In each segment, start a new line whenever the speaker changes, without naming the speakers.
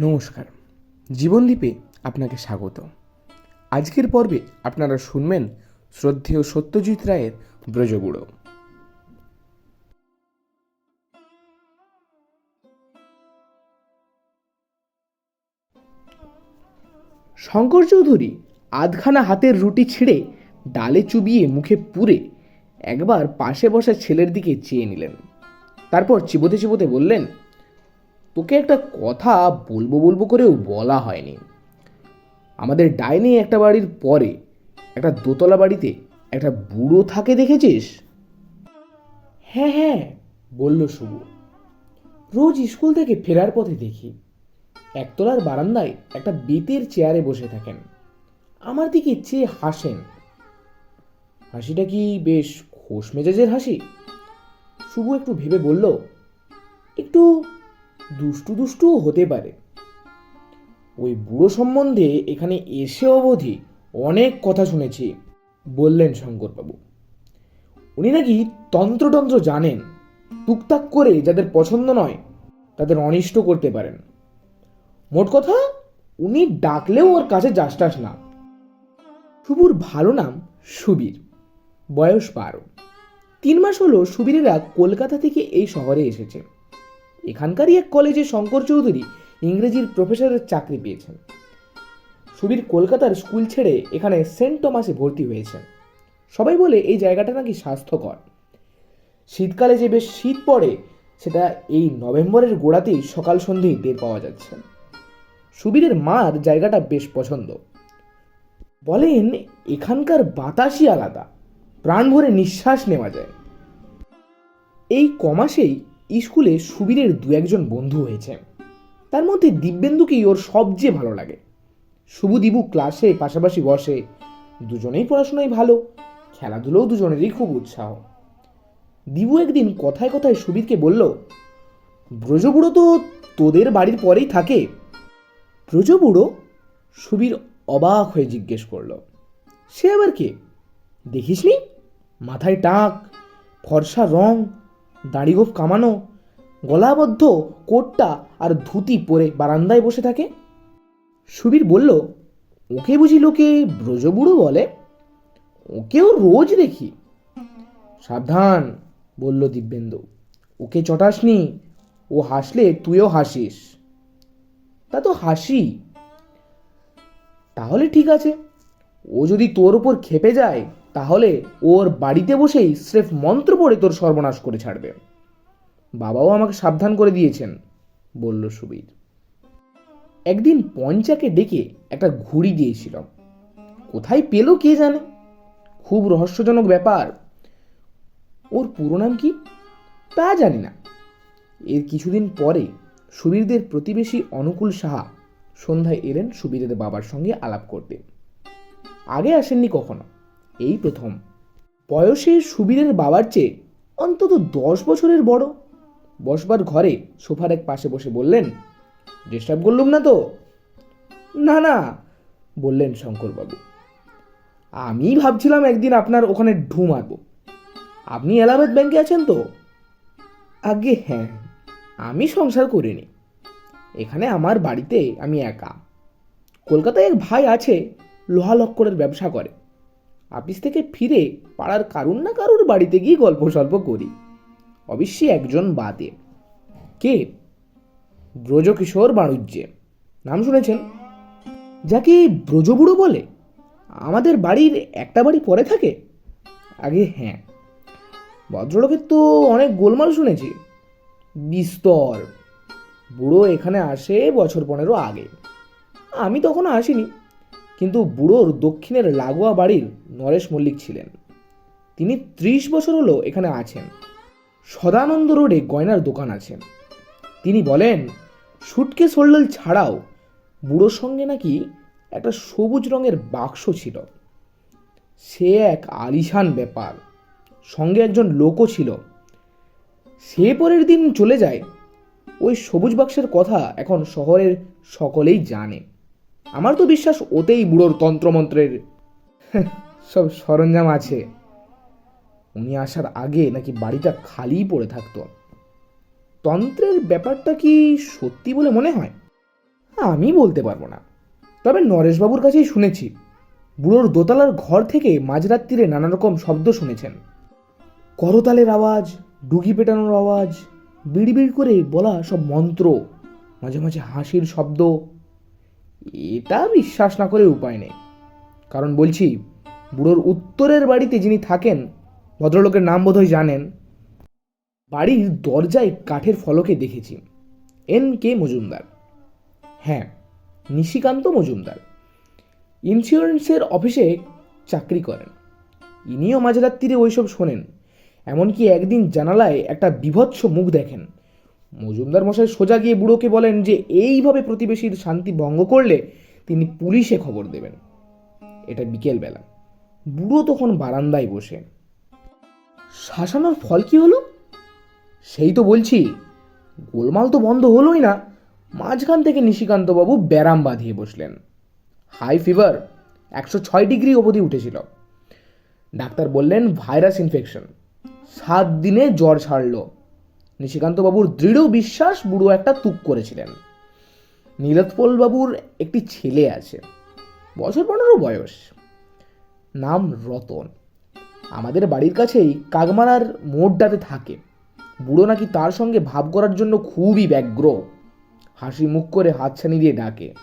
নমস্কার। জীবনদ্বীপে আপনাকে স্বাগত। আজকের পর্বে আপনারা শুনবেন শ্রদ্ধেয় সত্যজিৎ রায়ের ব্রজগুড়ো। শঙ্কর চৌধুরী আধখানা হাতের রুটি ছিঁড়ে ডালে চুবিয়ে মুখে পুরে একবার পাশে বসা ছেলের দিকে চেয়ে নিলেন। তারপর চিবোতে চিবোতে বললেন তোকে একটা কথা বলব বলব করেও বলা হয়নি। আমাদের ডাইনি একটা বাড়ির পরে, একটা দোতলা বাড়িতে একটা বুড়ো থাকে দেখেছিস? হ্যাঁ হ্যাঁ বলল শুভ। রোজ স্কুল থেকে ফেরার পথে দেখি, একতলার বারান্দায় একটা বেতের চেয়ারে বসে থাকেন। আমার দিকে চেয়ে হাসেন। হাসিটা কি বেশ খোশ মেজাজের হাসি? শুভ একটু ভেবে বলল, একটু দুষ্টু দুষ্টুও হতে পারে। ওই বুড়ো সম্বন্ধে এখানে এসে অবধি অনেক কথা শুনেছি, বললেন শঙ্করবাবু। উনি নাকি তন্ত্রতন্ত্র জানেন, টুকটাক করে যাদের পছন্দ নয়, তাদের অনিষ্ট করতে পারেন। মোট কথা, উনি ডাকলেও ওর কাছে যাসটাস না। শুভুর ভালো নাম সুবীর, বয়স বারো। তিন মাস হলো সুবীরেরা কলকাতা থেকে এই শহরে এসেছে। এখানকারই এক কলেজে শঙ্কর চৌধুরী ইংরেজির প্রফেসরের চাকরি পেয়েছেন। সুবীর কলকাতার স্কুল ছেড়ে এখানে সেন্ট টমাসে ভর্তি হয়েছেন। সবাই বলে এই জায়গাটা নাকি স্বাস্থ্যকর। শীতকালে যে বেশ শীত পড়ে, সেটা এই নভেম্বরের গোড়াতেই সকাল সন্ধেই টের পাওয়া যাচ্ছে। সুবীরের মার জায়গাটা বেশ পছন্দ। বলেন, এখানকার বাতাসই আলাদা। প্রাণ ভরে নিঃশ্বাস নেওয়া যায়। এই কমাসেই স্কুলে সুবীরের দু একজন বন্ধু হয়েছে। তার মধ্যে দিব্যেন্দুকেই ওর সবচেয়ে ভালো লাগে। শুভু দিবু ক্লাসে পাশাপাশি বসে। দুজনেই পড়াশোনায় ভালো, খেলাধুলোও দুজনেরই খুব উৎসাহ। দিবু একদিন কথায় কথায় সুবীরকে বলল ব্রজবুড়ো তো তোদের বাড়ির পরেই থাকে। ব্রজবুড়ো সুবীর অবাক হয়ে জিজ্ঞেস করল, সে আবার কে? দেখিসনি? মাথায় টাক, ফর্সা রং দাড়িগোফ কামানো, গলাবদ্ধ, কোটটা আর ধুতি পরে বারান্দায় বসে থাকে? সুবীর বলল, ওকে বুঝি লোকে ব্রজবুড়ো বলে? ওকেও রোজ দেখি। সাবধান, বলল দিব্যেন্দু, ওকে চটাসনি, ও হাসলে তুইও হাসিস। তা তো হাসি। তাহলে ঠিক আছে, ও যদি তোর উপর খেপে যায় তাহলে ওর বাড়িতে বসেই স্রেফ মন্ত্র পড়ে তোর সর্বনাশ করে ছাড়বে। বাবাও আমাকে সাবধান করে দিয়েছেন, বলল সুবীর। একদিন পঞ্চাকে ডেকে একটা ঘুড়ি দিয়েছিল কোথায় পেল কে জানে? খুব রহস্যজনক ব্যাপার। ওর পুরো নাম কি? তা জানি না। এর কিছুদিন পরে সুবীরদের প্রতিবেশী অনুকূল সাহা সন্ধ্যায় এলেন সুবীরের বাবার সঙ্গে আলাপ করতে। আগে আসেননি কখনো? এই প্রথম। বয়সে সুবীরের বাবার চেয়ে অন্তত দশ বছরের বড়। বসবার ঘরে সোফার এক পাশে বসে বললেন, ডিস্টার্ব করলুম না তো? না না, বললেন শঙ্করবাবু। আমি ভাবছিলাম একদিন আপনার ওখানে ঢু মারব। আপনি এলাহাবাদ ব্যাংকে আছেন তো? আগে হ্যাঁ আমি সংসার করিনি। এখানে আমার বাড়িতে আমি একা। কলকাতায় এক ভাই আছে, লোহা লক্করের ব্যবসা করে। অফিস থেকে ফিরে পাড়ার কারুর না কারুর বাড়িতে গিয়ে গল্প সল্প করি। অবশ্যই একজন বাদে। কে? ব্রজকিশোর বাণিজ্যে। নাম শুনেছেন? যাকে ব্রজবুড়ো বলে? আমাদের বাড়ির একটা বাড়ি পরে থাকে? আগে হ্যাঁ। ভদ্রলোকের তো অনেক গোলমাল শুনেছি। বিস্তর। বুড়ো এখানে আসে বছর পনেরো আগে। আমি তখন আসিনি। কিন্তু বুড়োর দক্ষিণের লাগোয়া বাড়ির নরেশ মল্লিক ছিলেন। তিনি ত্রিশ বছর হলো এখানে আছেন। সদানন্দ রোডে গয়নার দোকান আছে। তিনি বলেন, সুটকেস হোল্ডাল ছাড়াও বুড়োর সঙ্গে নাকি একটা সবুজ রঙের বাক্স ছিল। সে এক আলিশান ব্যাপার। সঙ্গে একজন লোকও ছিল। সে পরের দিন চলে যায়। ওই সবুজ বাক্সের কথা এখন শহরের সকলেই জানে। আমার তো বিশ্বাস ওতেই বুড়োর তন্ত্রমন্ত্রের সব সরঞ্জাম আছে। উনি আসার আগে নাকি বাড়িটা খালিই পড়ে থাকতো। তন্ত্রের ব্যাপারটা কি সত্যি বলে মনে হয়? আমি বলতে পারব না। তবে নরেশবাবুর কাছেই শুনেছি, বুড়োর দোতলার ঘর থেকে মাঝরাত্রিরে নানা রকম শব্দ শুনেছেন। করতালের আওয়াজ, ডুগি পেটানোর আওয়াজ বিড় বিড় করে বলা সব মন্ত্র, মাঝে মাঝে হাসির শব্দ এটা বিশ্বাস না করে উপায় নেই। কারণ বলছি, বুড়োর উত্তরের বাড়িতে যিনি থাকেন, ভদ্রলোকের নাম বোধহয় জানেন, বাড়ির দরজায় কাঠের ফলকে দেখেছি। N K Majumdar. হ্যাঁ নিশিকান্ত মজুমদার। ইন্স্যুরেন্সের অফিসে চাকরি করেন। ইনিও মাঝরাত্রিরে ওইসব শোনেন। এমনকি একদিন জানালায় একটা বিভৎস মুখ দেখেন। মজুমদার মশাই সোজা গিয়ে বুড়োকে বলেন যে এইভাবে প্রতিবেশীর শান্তি ভঙ্গ করলে তিনি পুলিশে খবর দেবেন। এটা বিকেলবেলা। বুড়ো তখন বারান্দায় বসে। শাসানোর ফল কি হলো? সেই তো বলছি, গোলমাল তো বন্ধ হলোই না। মাঝখান থেকে নিশিকান্তবাবু ব্যারাম বাঁধিয়ে বসলেন। হাই ফিভার, একশো ছয় ডিগ্রি অবধি উঠেছিল। ডাক্তার বললেন, ভাইরাস ইনফেকশন। সাত দিনে জ্বর ছাড়ল। নিশিকান্তবাবুর দৃঢ় বিশ্বাস বুড়ো একটা তুক করেছিলেন। বাবুর একটি ছেলে আছে, বছর পনেরো বয়স। নাম রতন। আমাদের বাড়ির কাছেই কাগমারার মোড়টাতে থাকে। বুড়ো নাকি তার সঙ্গে ভাব করার জন্য খুবই ব্যগ্র। হাসি মুখ করে হাতছানি দিয়ে ডাকে।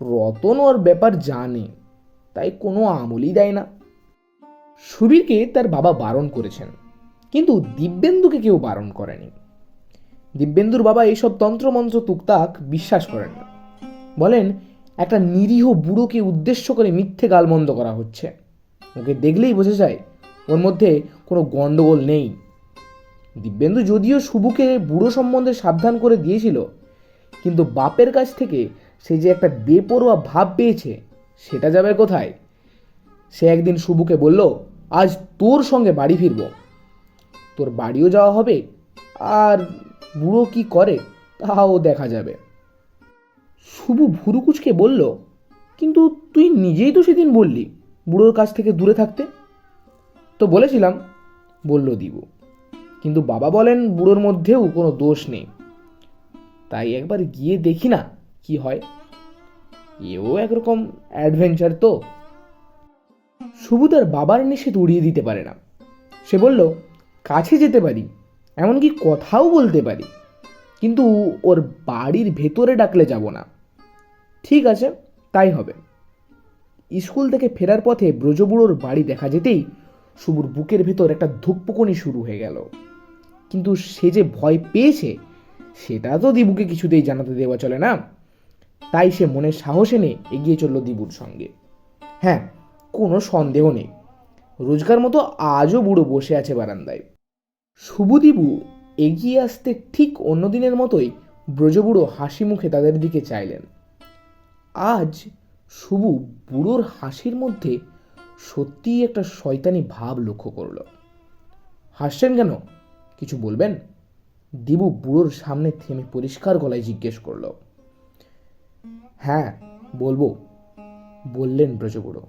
রতন ওর ব্যাপার জানে, তাই কোনো আমলই দেয় না। সুবীরকে তার বাবা বারণ করেছেন। কিন্তু দিব্যেন্দুকে কেউ বারণ করেনি। দিব্যেন্দুর বাবা এইসব তন্ত্রমন্ত্র তুকতাক বিশ্বাস করেন না। বলেন, একটা নিরীহ বুড়োকে উদ্দেশ্য করে মিথ্যে গালমন্দ করা হচ্ছে। ওকে দেখলেই বোঝা যায় ওর মধ্যে কোনো গণ্ডগোল নেই। দিব্যেন্দু যদিও শুভুকে বুড়ো সম্বন্ধে সাবধান করে দিয়েছিল, কিন্তু বাপের কাছ থেকে সে যে একটা বেপরোয়া ভাব পেয়েছে, সেটা যাবে কোথায়? সে একদিন শুভুকে বলল, আজ তোর সঙ্গে বাড়ি ফিরব। তোর বাড়িও যাওয়া হবে? আর বুড়ো কি করে? তাও দেখা যাবে। শুভু ভুরুকুচকে বলল, কিন্তু তুই নিজেই তো সেদিন বললি বুড়োর কাছ থেকে দূরে থাকতে? তো বলেছিলাম, বলল দিবু। কিন্তু বাবা বলেন বুড়োর মধ্যেও কোনো দোষ নেই। তাই একবার গিয়ে দেখি না কি হয়। এও একরকম অ্যাডভেঞ্চার তো। শুভু তার বাবার নিষেধ উড়িয়ে দিতে পারে না। সে বলল কাছে যেতে পারি, এমনকি কথাও বলতে পারি, কিন্তু ওর বাড়ির ভেতরে ডাকলে যাব না। ঠিক আছে, তাই হবে। স্কুল থেকে ফেরার পথে ব্রজবুড়োর বাড়ি দেখা যেতেই শুভুর বুকের ভেতর একটা ধুকপুকনি শুরু হয়ে গেল। কিন্তু সে যে ভয় পেয়েছে, সেটা তো দিবুকে কিছুতেই জানাতে দেওয়া চলে না। তাই সে মনের সাহস এনে এগিয়ে চলল দিবুর সঙ্গে। হ্যাঁ কোনো সন্দেহ নেই। রোজকার মতো আজও বুড়ো বসে আছে বারান্দায়। শুভদিবু এগিয়ে আসতে ঠিক অন্য দিনের মতোই ব্রজবুড়ো হাসি মুখে তাদের দিকে চাইলেন। আজ শুভু বুড়োর হাসির মধ্যে সত্যিই একটা শয়তানি ভাব লক্ষ্য করল। হাসছেন কেন? কিছু বলবেন? দিবু বুড়োর সামনে থেমে পরিষ্কার গলায় জিজ্ঞেস করল। হ্যাঁ বলব, বললেন ব্রজবুড়ো।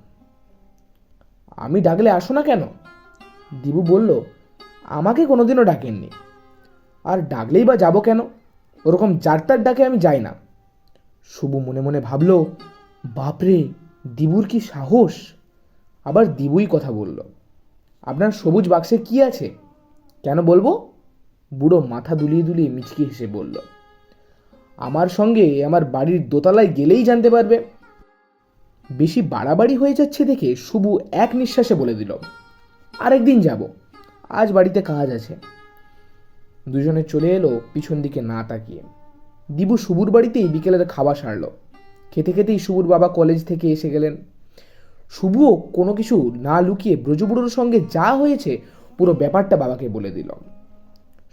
আমি ডাকলে আসো না কেন? দিবু বলল, আমাকে কোনোদিনও ডাকেননি। আর ডাকলেই বা যাব কেন? ওরকম যারতার ডাকে আমি যাই না। শুভু মনে মনে ভাবল, বাপরে, দিবুর কি সাহস? আবার দিবুই কথা বলল, আপনার সবুজ বাক্সে কি আছে? কেন বলব? বুড়ো মাথা দুলিয়ে দুলিয়ে মিচকি হেসে বলল, আমার সঙ্গে আমার বাড়ির দোতলায় গেলেই জানতে পারবে। বেশি বাড়াবাড়ি হয়ে যাচ্ছে দেখে শুভু এক নিঃশ্বাসে বলে দিল, আরেকদিন যাব। আজ বাড়িতে কাজ আছে। দুজনে চলে এলো পিছন দিকে না তাকিয়ে। দিবু শুভুর বাড়িতেই বিকেলের খাওয়া সারল। খেতে খেতেই শুভুর বাবা কলেজ থেকে এসে গেলেন। শুভুও কোনো কিছু না লুকিয়ে ব্রজবুড়োর সঙ্গে যা হয়েছে পুরো ব্যাপারটা বাবাকে বলে দিল।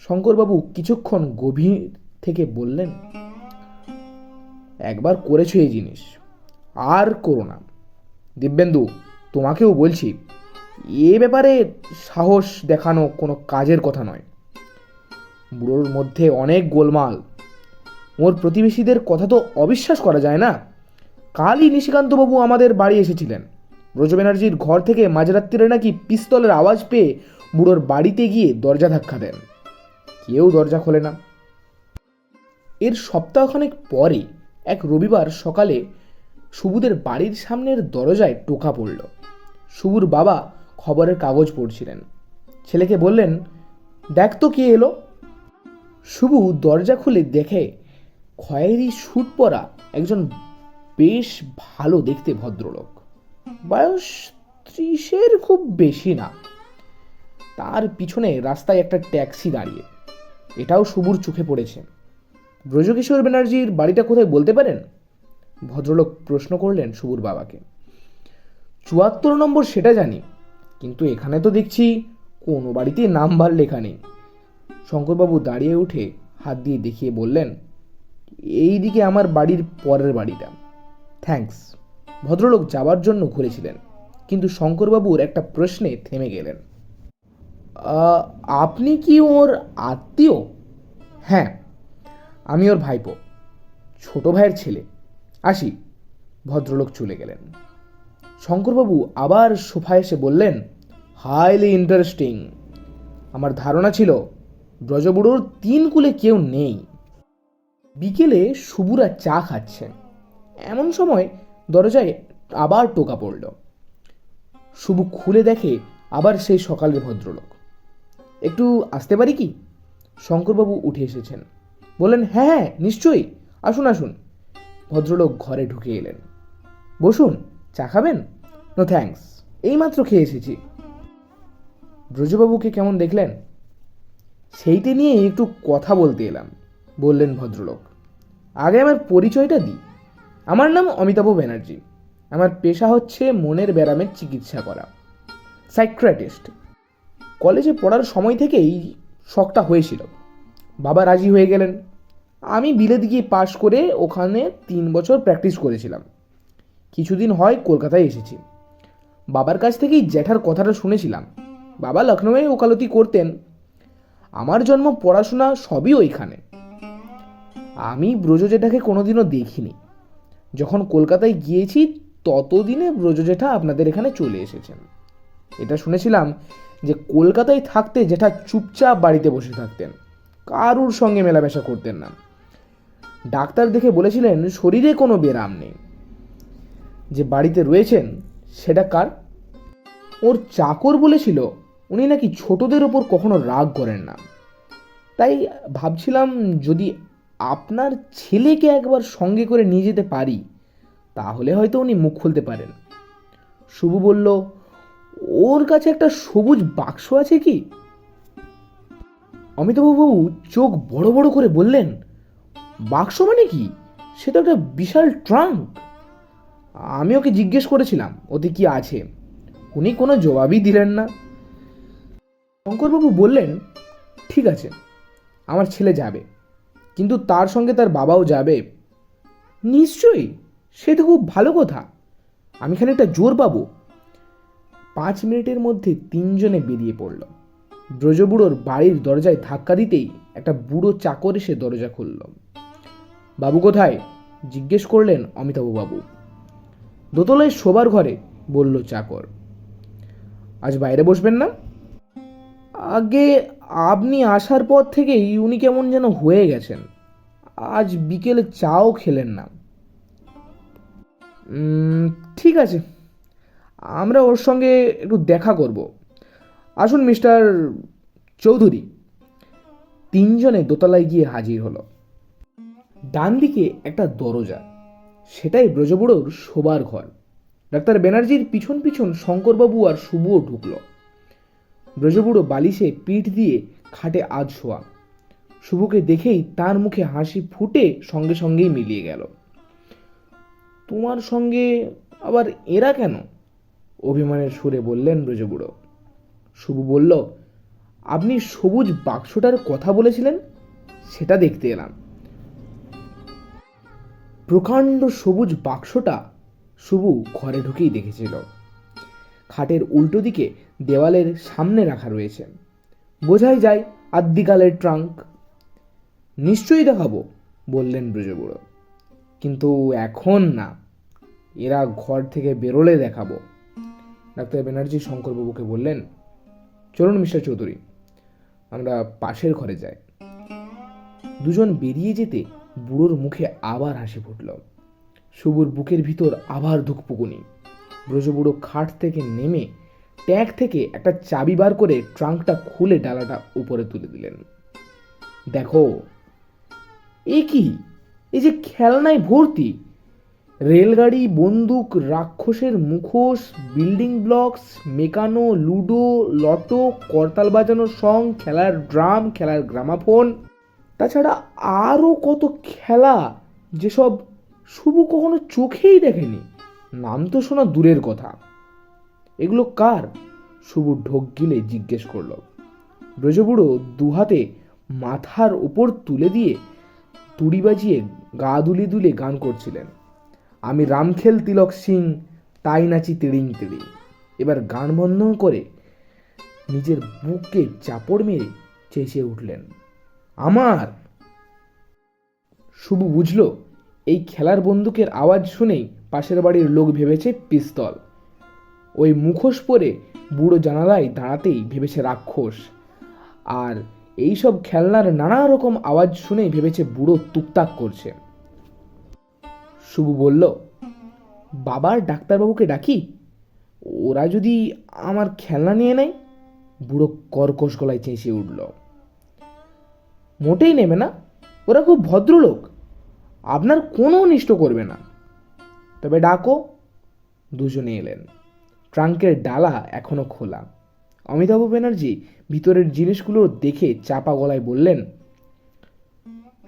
শঙ্করবাবু কিছুক্ষণ গভীর থেকে বললেন, একবার করেছ এই জিনিস। আর করো না। দিব্যেন্দু, তোমাকেও বলছি, এ ব্যাপারে সাহস দেখানো কোনো কাজের কথা নয়। বুড়োর মধ্যে অনেক গোলমাল। ওর প্রতিবেশীদের কথা তো অবিশ্বাস করা যায় না। কালই নিশিকান্তবাবু আমাদের বাড়ি এসেছিলেন। ব্রজ ব্যানার্জির ঘর থেকে মাঝরাত্রিরে নাকি পিস্তলের আওয়াজ পেয়ে বুড়োর বাড়িতে গিয়ে দরজা ধাক্কা দেন। কেউ দরজা খোলে না। এর সপ্তাহখানেক পরে, এক রবিবার সকালে সুবুদের বাড়ির সামনের দরজায় টোকা পড়ল। সুবুর বাবা খবরের কাগজ পড়ছিলেন। ছেলেকে বললেন, দেখ তো কে এলো। শুভু দরজা খুলে দেখে খয়েরি স্যুট পরা একজন বেশ ভালো দেখতে ভদ্রলোক। বয়স ত্রিশের খুব বেশি না। তার পিছনে রাস্তায় একটা ট্যাক্সি দাঁড়িয়ে। এটাও শুভুর চোখে পড়েছে। ব্রজকিশোর ব্যানার্জির বাড়িটা কোথায় বলতে পারেন? ভদ্রলোক প্রশ্ন করলেন শুভুর বাবাকে। চুয়াত্তর নম্বর সেটা জানি, কিন্তু এখানে তো দেখছি কোনো বাড়িতে নাম্বার লেখা নেই। শঙ্করবাবু দাঁড়িয়ে উঠে হাত দিয়ে দেখিয়ে বললেন এই দিকে আমার বাড়ির পরের বাড়িটা। থ্যাঙ্কস। ভদ্রলোক যাওয়ার জন্য ঘুরেছিলেন, কিন্তু শঙ্করবাবুর একটা প্রশ্নে থেমে গেলেন। আপনি কি ওর আত্মীয়? হ্যাঁ আমি ওর ভাইপো, ছোট ভাইয়ের ছেলে। আসি। ভদ্রলোক চলে গেলেন। শঙ্করবাবু আবার সোফায় এসে বললেন, হাইলি ইন্টারেস্টিং। আমার ধারণা ছিল, ব্রজবুড়োর তিন কুলে কেউ নেই। বিকেলে সুবুরা চা খাচ্ছেন। এমন সময় দরজায় আবার টোকা পড়ল। শুভু খুলে দেখে আবার সেই সকালের ভদ্রলোক। একটু আসতে পারি কি? শঙ্করবাবু উঠে এসেছেন। বললেন হ্যাঁ হ্যাঁ নিশ্চয়ই। আসুন আসুন। ভদ্রলোক ঘরে ঢুকে এলেন। বসুন, চা খাবেন? নো থ্যাঙ্কস এইমাত্র খেয়ে এসেছি। ব্রজবাবুকে কেমন দেখলেন? সেইটি নিয়ে একটু কথা বলতে এলাম, বললেন ভদ্রলোক। আগে আমার পরিচয়টা দিই। আমার নাম অমিতাভ ব্যানার্জি। আমার পেশা হচ্ছে মনের ব্যারামের চিকিৎসা করা। সাইক্রাটিস্ট কলেজে পড়ার সময় থেকেই শখটা হয়েছিল। বাবা রাজি হয়ে গেলেন। আমি বিলেত গিয়ে পাশ করে ওখানে তিন বছর প্র্যাকটিস করেছিলাম। কিছুদিন হয় কলকাতায় এসেছি। বাবার কাছ থেকেই জ্যাঠার কথাটা শুনেছিলাম। বাবা লখনৌয়ে ওকালতি করতেন। আমার জন্ম পড়াশোনা সবই ওইখানে। আমি ব্রজ জেঠাকে কোনোদিনও দেখিনি। যখন কলকাতায় গিয়েছি, ততদিনে ব্রজ জেঠা আপনাদের এখানে চলে এসেছেন। এটা শুনেছিলাম যে কলকাতায় থাকতে জেঠা চুপচাপ বাড়িতে বসে থাকতেন। কারুর সঙ্গে মেলামেশা করতেন না। ডাক্তার দেখে বলেছিলেন, শরীরে কোনো বেরাম নেই। যে বাড়িতে রয়েছেন, সেটা কার? ওর চাকর বলেছিল, উনি নাকি ছোটদের ওপর কখনো রাগ করেন না। তাই ভাবছিলাম, যদি আপনার ছেলেকে একবার সঙ্গে করে নিয়ে যেতে পারি, তাহলে হয়তো উনি মুখ খুলতে পারেন। শুভু বলল, ওর কাছে একটা সবুজ বাক্স আছে কি? অমিতাভবাবু চোখ বড় বড় করে বললেন বাক্স মানে কি? সে তো একটা বিশাল ট্রাঙ্ক। আমি ওকে জিজ্ঞেস করেছিলাম, ওতে কি আছে? উনি কোনো জবাবই দিলেন না। শঙ্করবাবু বললেন, ঠিক আছে, আমার ছেলে যাবে। কিন্তু তার সঙ্গে তার বাবাও যাবে। নিশ্চয়ই, সে তো খুব ভালো কথা। আমি খানিকটা জোর পাবো। পাঁচ মিনিটের মধ্যে তিনজনে বেরিয়ে পড়ল। ব্রজবুড়োর বাড়ির দরজায় ধাক্কা দিতেই একটা বুড়ো চাকর এসে দরজা খুলল। বাবু কোথায়? জিজ্ঞেস করলেন অমিতাভ বাবু দোতলায় শোবার ঘরে বলল চাকর। আজ বাইরে বসবেন না? আগে আপনি আসার পর থেকেই উনি কেমন যেন হয়ে গেছেন। আজ বিকেলে চাও খেলেন না। ঠিক আছে। আমরা ওর সঙ্গে একটু দেখা করব। আসুন মিস্টার চৌধুরী। তিনজনে দোতলায় গিয়ে হাজির হলো। ডান দিকে একটা দরজা। সেটাই ব্রজবুড়োর শোবার ঘর। ডাক্তার ব্যানার্জির পিছন পিছন শঙ্করবাবু আর শুভও ঢুকলো। ব্রজবুড়ো বালিশে পিঠ দিয়ে খাটে আজ শোয়া। শুভকে দেখেই তার মুখে হাসি ফুটে সঙ্গে সঙ্গেই মিলিয়ে গেল। তোমার সঙ্গে আবার এরা কেন? অভিমানের সুরে বললেন ব্রজবুড়ো। শুভ বলল, আপনি সবুজ বাক্সটার কথা বলেছিলেন? সেটা দেখতে এলাম। প্রকাণ্ড সবুজ বাক্সটা শুভু ঘরে ঢুকেই দেখেছিল। খাটের উল্টো দিকে দেওয়ালের সামনে রাখা রয়েছে। বোঝাই যায় আদ্যিকালের ট্রাঙ্ক। নিশ্চয়ই দেখাবো, বললেন ব্রজবুড়ো। কিন্তু এখন না, এরা ঘর থেকে বেরোলে দেখাবো। ডাক্তার ব্যানার্জি শঙ্করবাবুকে বললেন, চলুন মিস্টার চৌধুরী, আমরা পাশের ঘরে যাই। দুজন বেরিয়ে যেতে বুড়োর মুখে আবার হাসি ফুটল। সবুর বুকের ভিতর আবার ধুকপুকুনি। ব্রজবুড়ো খাট থেকে নেমে ট্যাগ থেকে একটা চাবি বার করে ট্রাঙ্কটা খুলে ডালাটা উপরে তুলে দিলেন। দেখো, এ কি? এই যে খেলনায় ভর্তি। রেলগাড়ি, বন্দুক, রাক্ষসের মুখোশ, building blocks, Meccano, ludo, lotto, করতাল বাজানোর সং, খেলার ড্রাম, খেলার গ্রামাফোন তাছাড়া আরও কত খেলা যেসব শুভ কখনো চোখেই দেখেনি, নাম তো শোনা দূরের কথা। এগুলো কার? শুভ ঢোক গিলে জিজ্ঞেস করল। ব্রজবুড়ো দুহাতে মাথার ওপর তুলে দিয়ে তুড়ি বাজিয়ে গা দুলি দুলে গান করছিলেন। আমি রামখেল, তিলক সিং, তাই নাচি তিড়িং তিড়িং। এবার গান বন্ধ করে নিজের বুককে চাপড় মেরে চেঁচিয়ে উঠলেন। আমার। শুভ বুঝল, এই খেলার বন্দুকের আওয়াজ শুনেই পাশের বাড়ির লোক ভেবেছে পিস্তল। ওই মুখোশ পরে বুড়ো জানালায় দাঁড়াতেই ভেবেছে রাক্ষস। আর এইসব খেলনার নানা রকম আওয়াজ শুনেই ভেবেছে বুড়ো তুকতাক করছে। শুভু বলল, বাবার ডাক্তারবাবুকে ডাকি? ওরা যদি আমার খেলনা নিয়ে নেয়? বুড়ো কর্কশ গলায় চেঁচিয়ে উঠল। মোটেই নেবে না। ওরা খুব ভদ্রলোক। আপনার কোনো অনিষ্ট করবে না। তবে ডাকো। দুজনে এলেন। ট্রাঙ্কের ডালা এখনও খোলা। অমিতাভ ব্যানার্জি ভিতরের জিনিসগুলো দেখে চাপা গলায় বললেন,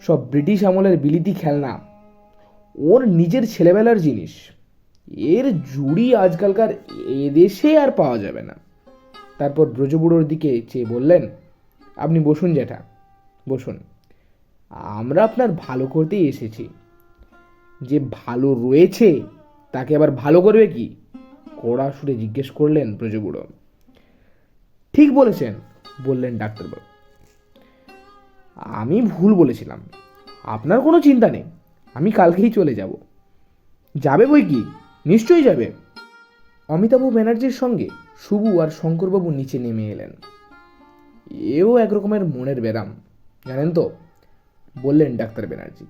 সব ব্রিটিশ আমলের বিলিতি খেলনা। ওর নিজের ছেলেবেলার জিনিস। এর জুড়ি আজকালকার এদেশে আর পাওয়া যাবে না। তারপর ব্রজবুড়োর দিকে চেয়ে বললেন, আপনি বসুন জ্যাঠা। বসুন, আমরা আপনার ভালো করতেই এসেছি। যে ভালো রয়েছে, তাকে আবার ভালো করবে কি? কড়া সুরে জিজ্ঞেস করলেন ব্রজবুড়ো ঠিক বলেছেন, বললেন ডাক্তারবাবু। আমি ভুল বলেছিলাম, আপনার কোনো চিন্তা নেই, আমি কালকেই চলে যাব। যাবে বই কি? নিশ্চয়ই যাবে। অমিতাভ ব্যানার্জির সঙ্গে শুভু আর শঙ্করবাবু নিচে নেমে এলেন। এও এক রকমের মনের ব্যারাম। জানেন তো? বললেন ডাক্তার ব্যানার্জি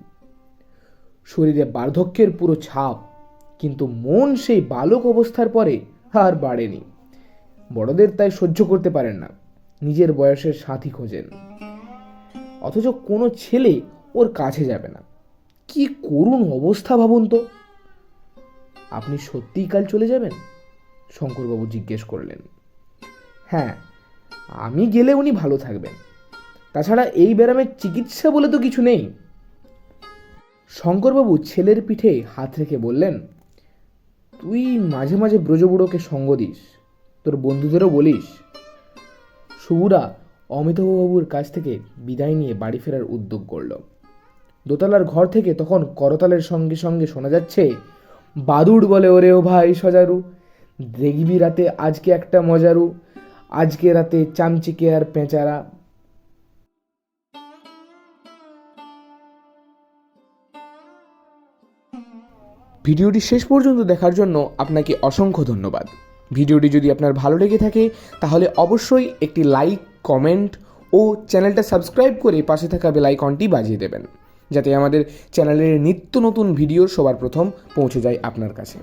শরীরে বার্ধক্যের পুরো ছাপ, কিন্তু মন সেই বালক অবস্থার পরে আর বাড়েনি। বড়দের তাই সহ্য করতে পারেন না, নিজের বয়সের সাথী খোঁজেন। অথচ কোনো ছেলে ওর কাছে যাবে না। কি করুণ অবস্থা ভাবুন তো। আপনি সত্যিই কাল চলে যাবেন? শঙ্করবাবু জিজ্ঞেস করলেন। হ্যাঁ আমি গেলে উনি ভালো থাকবেন। তাছাড়া এই ব্যারামের চিকিৎসা বলে তো কিছু নেই। শঙ্করবাবু ছেলের পিঠে হাত রেখে বললেন, তুই মাঝে মাঝে ব্রজবুড়োকে সঙ্গ দিস, তোর বন্ধুদেরও বলিস। শুভুরা অমিতাভবাবুর কাছ থেকে বিদায় নিয়ে বাড়ি ফেরার উদ্যোগ করল। দোতলার ঘর থেকে তখন করতালের সঙ্গে সঙ্গে শোনা যাচ্ছে, বাদুড় বলে, ওরে ও ভাই সজারু, দেখবি রাতে আজকে একটা মজারু, আজকে রাতে চামচিকে আর পেঁচারা ভিডিওটি শেষ পর্যন্ত দেখার জন্য আপনাকে অসংখ্য ধন্যবাদ। ভিডিওটি যদি আপনার ভালো লেগে থাকে, তাহলে অবশ্যই একটি লাইক, কমেন্ট ও চ্যানেলটা সাবস্ক্রাইব করে পাশে থাকা বেল আইকনটি বাজিয়ে দেবেন, যাতে আমাদের চ্যানেলের নিত্য নতুন ভিডিও সবার প্রথম পৌঁছে যায় আপনার কাছে।